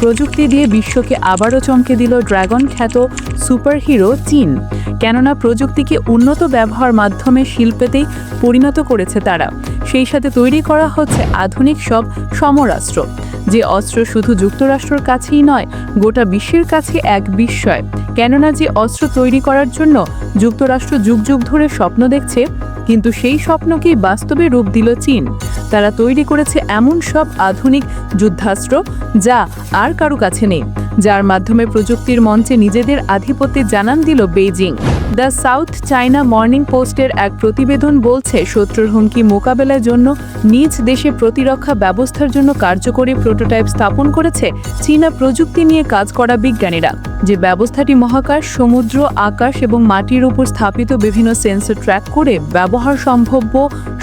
প্রযুক্তি দিয়ে বিশ্বকে আবারও চমকে দিল ড্রাগন খ্যাত সুপারহিরো চীন। কেননা প্রযুক্তিকে উন্নত ব্যবহার মাধ্যমে শিল্পেতেই পরিণত করেছে তারা। সেই সাথে তৈরি করা হচ্ছে আধুনিক সব সমরাস্ত্র, যে অস্ত্র শুধু যুক্তরাষ্ট্রের কাছেই নয়, গোটা বিশ্বের কাছে এক বিস্ময়। কেননা যে অস্ত্র তৈরি করার জন্য যুক্তরাষ্ট্র যুগ যুগ ধরে স্বপ্ন দেখছে, কিন্তু সেই স্বপ্নকেই বাস্তবে রূপ দিল চীন। তারা তৈরি করেছে এমন সব আধুনিক যুদ্ধাস্ত্র যা আর কারও কাছে নেই, যার মাধ্যমে প্রযুক্তির মঞ্চে নিজেদের আধিপত্যে জানান দিল Beijing. The South China Morning পোস্টের এক প্রতিবেদন বলছে, শত্রুর হুমকি মোকাবেলার জন্য নিজ দেশে প্রতিরক্ষা ব্যবস্থার জন্য কার্যকরী প্রোটোটাইপ স্থাপন করেছে চীনা প্রযুক্তি নিয়ে কাজ করা বিজ্ঞানীরা। যে ব্যবস্থাটি মহাকাশ, সমুদ্র, আকাশ এবং মাটির উপর স্থাপিত বিভিন্ন সেন্সর ট্র্যাক করে ব্যবহার সম্ভাব্য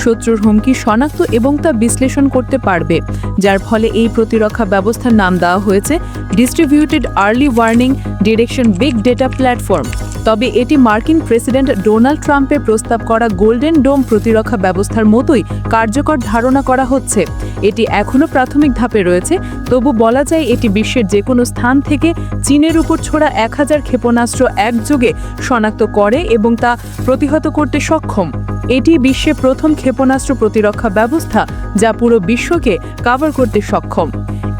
শত্রুর হুমকি শনাক্ত এবং তা বিশ্লেষণ করতে পারবে। যার ফলে এই প্রতিরক্ষা ব্যবস্থার নাম দেওয়া হয়েছে distributed early warning direction big data platform তবে এটি মার্কিন প্রেসিডেন্ট ডোনাল্ড ট্রাম্পের প্রস্তাব করা গোল্ডেন ডোম প্রতিরক্ষা ব্যবস্থার মতোই কার্যকর ধারণা করা হচ্ছে। এটি এখনও প্রাথমিক ধাপে রয়েছে, তবু বলা যায় এটি বিশ্বের যে কোনো স্থান থেকে চীনের উপর ছোড়া এক হাজার ক্ষেপণাস্ত্র একযোগে শনাক্ত করে এবং তা প্রতিহত করতে সক্ষম। এটি বিশ্বে প্রথম ক্ষেপণাস্ত্র প্রতিরক্ষা ব্যবস্থা যা পুরো বিশ্বকে কাভার করতে সক্ষম।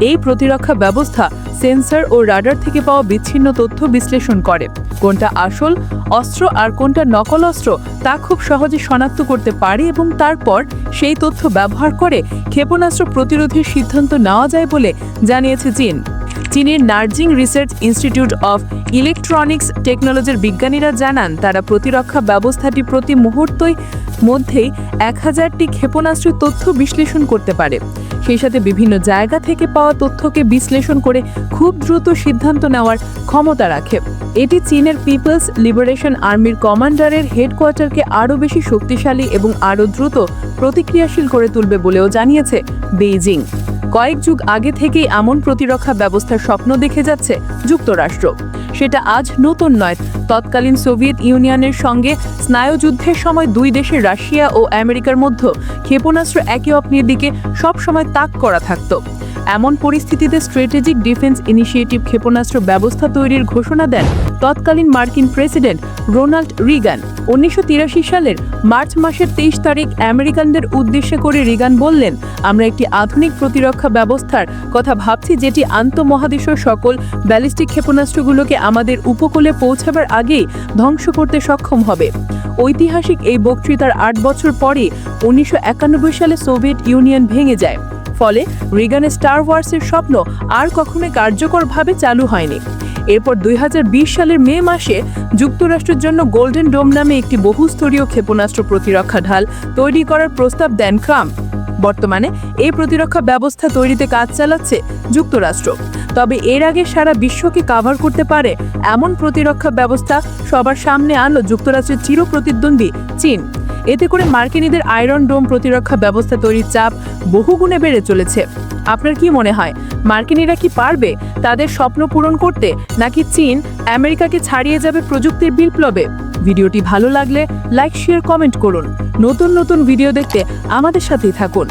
এই প্রতিরক্ষা ব্যবস্থা সেন্সর ও রাডার থেকে পাওয়া বিচ্ছিন্ন তথ্য বিশ্লেষণ করে। কোনটা আসল অস্ত্র আর কোনটা নকল অস্ত্র তা খুব সহজে শনাক্ত করতে পারে এবং তারপর সেই তথ্য ব্যবহার করে ক্ষেপণাস্ত্র প্রতিরোধের সিদ্ধান্ত নেওয়া যায় বলে জানিয়েছে চীন। চীনের Nanjing research institute of electronics টেকনোলজির বিজ্ঞানীরা জানান, তারা প্রতিরক্ষা ব্যবস্থাটি প্রতি মুহূর্তই মধ্যেই এক হাজারটি ক্ষেপণাস্ত্রের তথ্য বিশ্লেষণ করতে পারে। সেই সাথে বিভিন্ন জায়গা থেকে পাওয়া তথ্যকে বিশ্লেষণ করে খুব দ্রুত সিদ্ধান্ত নেওয়ার ক্ষমতা রাখে। এটি চীনের পিপলস লিবারেশন আর্মির কমান্ডারের হেডকোয়ার্টারকে আরও বেশি শক্তিশালী এবং আরও দ্রুত প্রতিক্রিয়াশীল করে তুলবে বলেও জানিয়েছে বেইজিং। কয়েক যুগ আগে থেকেই এমন প্রতিরক্ষা ব্যবস্থার স্বপ্ন দেখে যাচ্ছে যুক্তরাষ্ট্র। সেটা আজ নতুন নয়। তৎকালীন সোভিয়েত ইউনিয়নের সঙ্গে স্নায়ুযুদ্ধের সময় দুই দেশের রাশিয়া ও আমেরিকার মধ্যে ক্ষেপণাস্ত্র একে অপনির দিকে সবসময় তাক করা থাকতো। এমন পরিস্থিতিতে স্ট্র্যাটেজিক ডিফেন্স ইনিশিয়েটিভ ক্ষেপণাস্ত্র ব্যবস্থা তৈরির ঘোষণা দেন তৎকালীন মার্কিন প্রেসিডেন্ট রোনাল্ড রিগান। উনিশশো তিরাশি সালের মার্চ মাসের তেইশ তারিখ আমেরিকানদের উদ্দেশ্যে করে রিগান বললেন, আমরা একটি আধুনিক প্রতিরক্ষা ব্যবস্থার কথা ভাবছি যেটি আন্তঃমহাদেশীয় সকল ব্যালিস্টিক ক্ষেপণাস্ত্রগুলোকে আমাদের উপকূলে পৌঁছাবার আগেই ধ্বংস করতে সক্ষম হবে। ঐতিহাসিক এই বক্তৃতার আট বছর পরে উনিশশো একানব্বই সালে সোভিয়েত ইউনিয়ন ভেঙে যায়। ফলে রিগানের স্টার ওয়ার্সের স্বপ্ন আর কখনোই কার্যকরভাবে চালু হয়নি। এরপর দুই হাজার বিশ সালের মে মাসে যুক্তরাষ্ট্রের জন্য গোল্ডেন ডোম নামে একটি বহুস্তরীয় ক্ষেপণাস্ত্র প্রতিরক্ষা ঢাল তৈরি করার প্রস্তাব দেন ট্রাম্প। বর্তমানে এই প্রতিরক্ষা ব্যবস্থা তৈরিতে কাজ চালাচ্ছে যুক্তরাষ্ট্র। তবে এর আগে সারা বিশ্বকে কাভার করতে পারে এমন প্রতিরক্ষা ব্যবস্থা সবার সামনে আনলো যুক্তরাষ্ট্রের চির প্রতিদ্বন্দ্বী চীন। এতে করে মার্কিনীদের আয়রন ডোম প্রতিরক্ষা ব্যবস্থা তৈরির চাপ বহুগুণে বেড়ে চলেছে। আপনার কি মনে হয়, মার্কিনীরা কি পারবে তাদের স্বপ্ন পূরণ করতে, নাকি চীন আমেরিকাকে ছাড়িয়ে যাবে প্রযুক্তির বিপ্লবে? ভিডিওটি ভালো লাগলে লাইক, শেয়ার, কমেন্ট করুন। নতুন নতুন ভিডিও দেখতে আমাদের সাথেই থাকুন।